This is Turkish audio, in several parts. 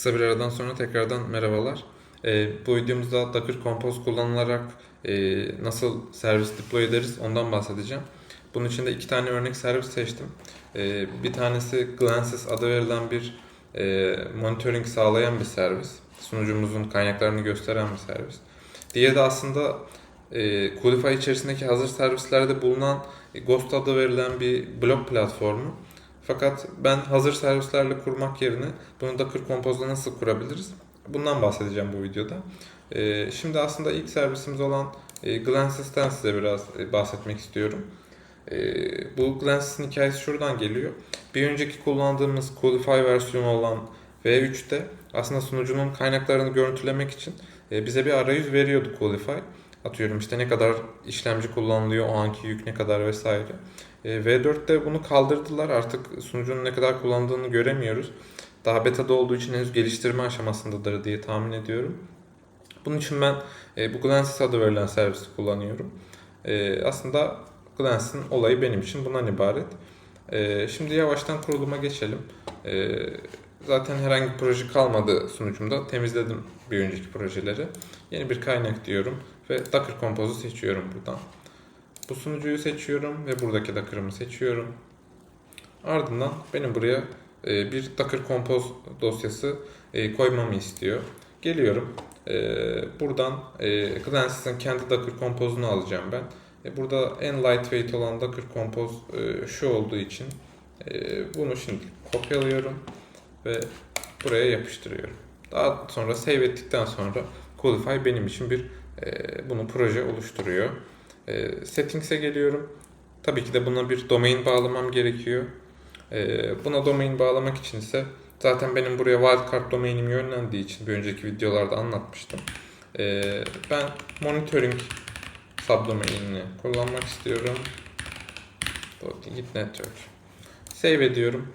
Kısa bir aradan sonra tekrardan merhabalar. Ee, bu videomuzda Docker Compose kullanılarak e, nasıl servis deploy ederiz ondan bahsedeceğim. Bunun için de iki tane örnek servis seçtim. Ee, bir tanesi Glances adı verilen bir e, monitoring sağlayan bir servis. Sunucumuzun kaynaklarını gösteren bir servis. Diğeri de aslında e, Qualify içerisindeki hazır servislerde bulunan Ghost adı verilen bir blok platformu. Fakat ben hazır servislerle kurmak yerine bunu Docker Compose'da nasıl kurabiliriz? Bundan bahsedeceğim bu videoda. Ee, şimdi aslında ilk servisimiz olan e, Glances'ten size biraz e, bahsetmek istiyorum. Ee, bu Glances'in hikayesi şuradan geliyor. Bir önceki kullandığımız Qualify versiyonu olan V3'te aslında sunucunun kaynaklarını görüntülemek için e, bize bir arayüz veriyordu Qualify. Atıyorum işte ne kadar işlemci kullanılıyor, o anki yük ne kadar vesaire. E, V4'te bunu kaldırdılar. Artık sunucunun ne kadar kullandığını göremiyoruz. Daha beta'da olduğu için henüz geliştirme aşamasındadır diye tahmin ediyorum. Bunun için ben e, bu Glances adı verilen servisi kullanıyorum. E, aslında Glances'in olayı benim için bundan ibaret. Şimdi yavaştan kuruluma geçelim. Zaten herhangi bir proje kalmadı sunucumda. Temizledim bir önceki projeleri. Yeni bir kaynak diyorum ve Docker Compose'u seçiyorum buradan. Bu sunucuyu seçiyorum ve buradaki Docker'ımı seçiyorum. Ardından benim buraya e, bir Docker Compose dosyası e, koymamı istiyor. Geliyorum. E, buradan Glances'in kendi Docker Compose'unu alacağım ben. Burada en lightweight olan Docker Compose şu olduğu için bunu şimdi kopyalıyorum ve buraya yapıştırıyorum. Daha sonra save ettikten sonra Qualify benim için bir bunu proje oluşturuyor. E, settings'e geliyorum. Tabii ki de buna bir domain bağlamam gerekiyor. E, buna domain bağlamak için ise zaten benim buraya wildcard domainim yönlendiği için bir önceki videolarda anlatmıştım. E, ben monitoring subdomainini kullanmak istiyorum. Git network. Save ediyorum.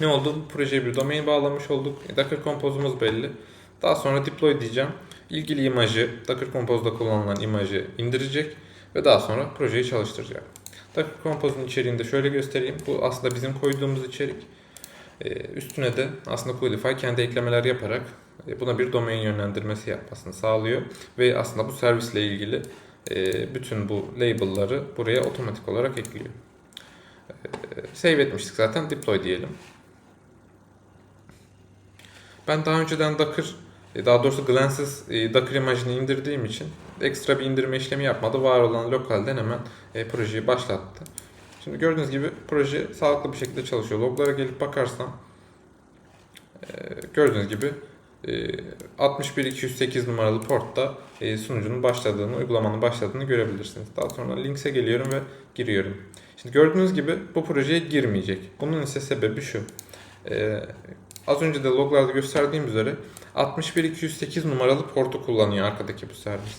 Ne oldu? Bu projeye bir domain bağlamış olduk. Docker Compose'umuz belli. Daha sonra deploy diyeceğim. İlgili imajı, Docker Compose'da kullanılan imajı indirecek ve daha sonra projeyi çalıştıracak. Docker Compose'un içeriğini de şöyle göstereyim. Bu aslında bizim koyduğumuz içerik. Ee, üstüne de aslında Qualify kendi eklemeler yaparak e, buna bir domain yönlendirmesi yapmasını sağlıyor. Ve aslında bu servisle ilgili e, bütün bu label'ları buraya otomatik olarak ekliyor. E, save etmiştik zaten. Deploy diyelim. Ben daha önceden Docker, daha doğrusu Glances e, Docker imajını indirdiğim için ekstra bir indirme işlemi yapmadı. Var olan lokalden hemen e, projeyi başlattı. Şimdi gördüğünüz gibi proje sağlıklı bir şekilde çalışıyor. Loglara gelip bakarsam e, gördüğünüz gibi e, 61208 numaralı portta e, sunucunun başladığını, uygulamanın başladığını görebilirsiniz. Daha sonra Links'e geliyorum ve giriyorum. Şimdi gördüğünüz gibi bu projeye girmeyecek. Bunun ise sebebi şu. Az önce de loglarda gösterdiğim üzere 61208 numaralı portu kullanıyor arkadaki bu servis.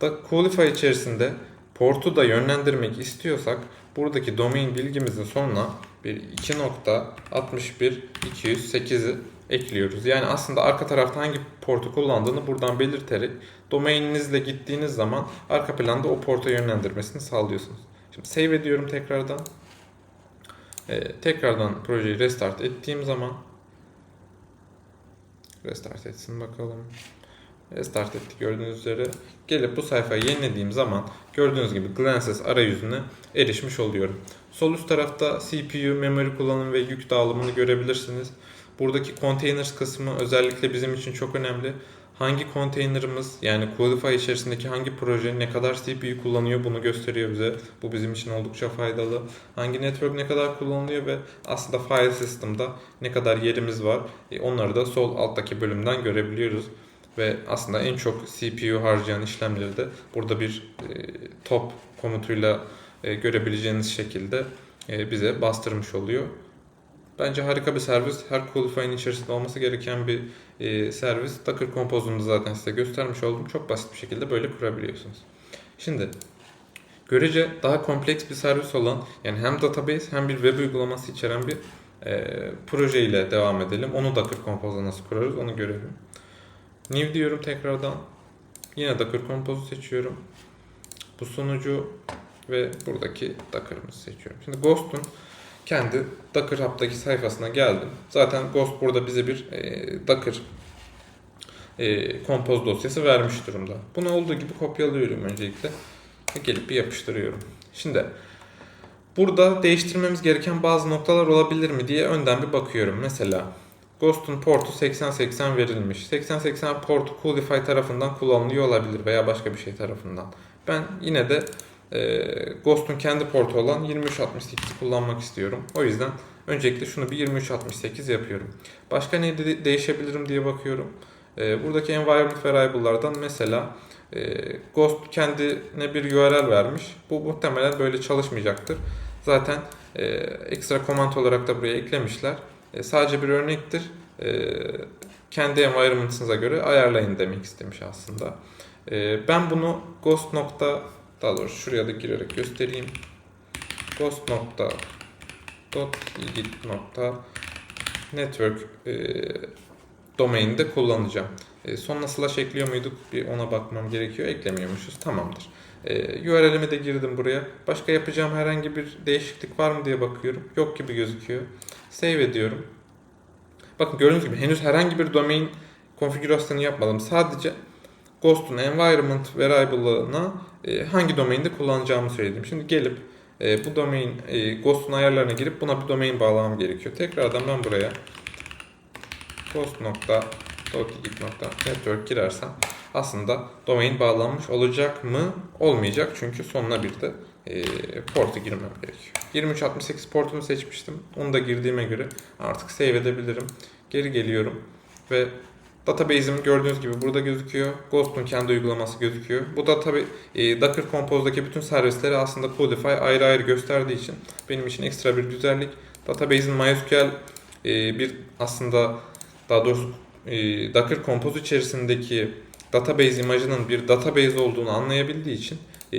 Da Qualify içerisinde portu da yönlendirmek istiyorsak buradaki domain bilgimizin sonuna bir 2.61.208'i ekliyoruz. Yani aslında arka tarafta hangi portu kullandığını buradan belirterek domaininizle gittiğiniz zaman arka planda o porta yönlendirmesini sağlıyorsunuz. Şimdi save ediyorum tekrardan. Ee, tekrardan projeyi restart ettiğim zaman restart etsin bakalım. Restart ettik gördüğünüz üzere. Gelip bu sayfayı yenilediğim zaman gördüğünüz gibi Glances arayüzüne erişmiş oluyorum. Sol üst tarafta CPU, memory kullanım ve yük dağılımını görebilirsiniz. Buradaki containers kısmı özellikle bizim için çok önemli. Hangi container'ımız yani Qualify içerisindeki hangi proje ne kadar CPU kullanıyor bunu gösteriyor bize. Bu bizim için oldukça faydalı. Hangi network ne kadar kullanılıyor ve aslında file system'da ne kadar yerimiz var. E, onları da sol alttaki bölümden görebiliyoruz ve aslında en çok CPU harcayan işlemleri de burada bir e, top komutuyla e, görebileceğiniz şekilde e, bize bastırmış oluyor. Bence harika bir servis. Her Qualify'ın içerisinde olması gereken bir e, servis. Docker Compose'unu zaten size göstermiş oldum. Çok basit bir şekilde böyle kurabiliyorsunuz. Şimdi görece daha kompleks bir servis olan yani hem database hem bir web uygulaması içeren bir e, proje ile devam edelim. Onu Docker Compose'da nasıl kurarız onu görelim. New diyorum tekrardan. Yine Docker Compose'u seçiyorum. Bu sunucu ve buradaki Docker'ımızı seçiyorum. Şimdi Ghost'un kendi Docker Hub'daki sayfasına geldim. Zaten Ghost burada bize bir e, Docker e, kompoz dosyası vermiş durumda. Bunu olduğu gibi kopyalıyorum öncelikle. Ve gelip bir yapıştırıyorum. Şimdi burada değiştirmemiz gereken bazı noktalar olabilir mi diye önden bir bakıyorum. Mesela Ghost'un portu 8080 verilmiş. 8080 portu Coolify tarafından kullanılıyor olabilir veya başka bir şey tarafından. Ben yine de e, Ghost'un kendi portu olan 2368'i kullanmak istiyorum. O yüzden öncelikle şunu bir 2368 yapıyorum. Başka ne de- değişebilirim diye bakıyorum. E, buradaki environment variable'lardan mesela e, Ghost kendine bir URL vermiş. Bu muhtemelen böyle çalışmayacaktır. Zaten e, ekstra command olarak da buraya eklemişler. E, sadece bir örnektir. E, kendi environment'ınıza göre ayarlayın demek istemiş aslında. E, ben bunu ghost nokta daha doğrusu şuraya da girerek göstereyim. ghost nokta dot git nokta network e, domaininde kullanacağım. E, sonuna slash ekliyor muyduk? Bir ona bakmam gerekiyor. Eklemiyormuşuz. Tamamdır. E, URL'imi de girdim buraya. Başka yapacağım herhangi bir değişiklik var mı diye bakıyorum. Yok gibi gözüküyor. Save ediyorum. Bakın gördüğünüz gibi henüz herhangi bir domain konfigürasyonu yapmadım. Sadece Ghost'un environment variable'ına e, hangi domainde kullanacağımı söyledim. Şimdi gelip e, bu domain e, Ghost'un ayarlarına girip buna bir domain bağlamam gerekiyor. Tekrardan ben buraya ghost.network girersem aslında domain bağlanmış olacak mı? Olmayacak çünkü sonuna bir de e, portu girmem gerekiyor. 2368 portunu seçmiştim. Onu da girdiğime göre artık save edebilirim. Geri geliyorum ve database'im gördüğünüz gibi burada gözüküyor. Ghost'un kendi uygulaması gözüküyor. Bu da tabi e, Docker Compose'daki bütün servisleri aslında Codify ayrı ayrı gösterdiği için benim için ekstra bir güzellik. Database'in MySQL e, bir aslında daha doğrusu e, Docker Compose içerisindeki database imajının bir database olduğunu anlayabildiği için e,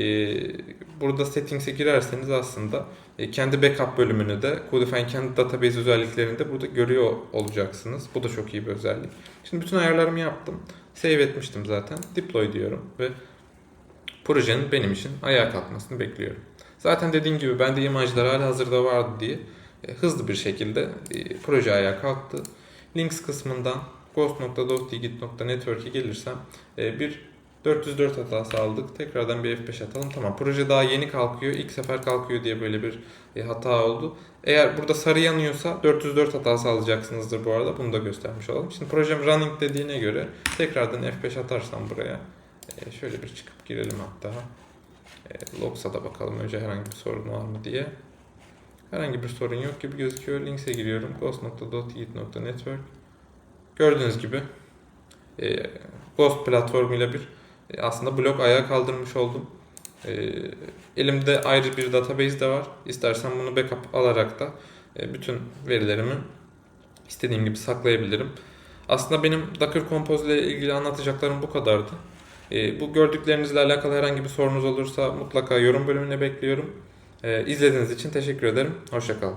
burada settings'e girerseniz aslında e, kendi backup bölümünü de Codify'in kendi database özelliklerini de burada görüyor olacaksınız. Bu da çok iyi bir özellik. Şimdi bütün ayarlarımı yaptım. Save etmiştim zaten. Deploy diyorum ve projenin benim için ayağa kalkmasını bekliyorum. Zaten dediğim gibi bende imajlar hala hazırda vardı diye e, hızlı bir şekilde e, proje ayağa kalktı. Links kısmından ghost.dostgit.network'e gelirsem bir 404 hatası aldık. Tekrardan bir F5 atalım. Tamam proje daha yeni kalkıyor. İlk sefer kalkıyor diye böyle bir e, hata oldu. Eğer burada sarı yanıyorsa 404 hatası alacaksınızdır bu arada. Bunu da göstermiş olalım. Şimdi projem running dediğine göre tekrardan F5 atarsam buraya e, şöyle bir çıkıp girelim hatta. E, Logs'a da bakalım önce herhangi bir sorun var mı diye. Herhangi bir sorun yok gibi gözüküyor. Links'e giriyorum. ghost.dotgit.network Gördüğünüz gibi e, Ghost platformuyla bir aslında blok ayağa kaldırmış oldum. E, elimde ayrı bir database de var. İstersen bunu backup alarak da e, bütün verilerimi istediğim gibi saklayabilirim. Aslında benim Docker Compose ile ilgili anlatacaklarım bu kadardı. E, bu gördüklerinizle alakalı herhangi bir sorunuz olursa mutlaka yorum bölümüne bekliyorum. E, izlediğiniz için teşekkür ederim. Hoşçakalın.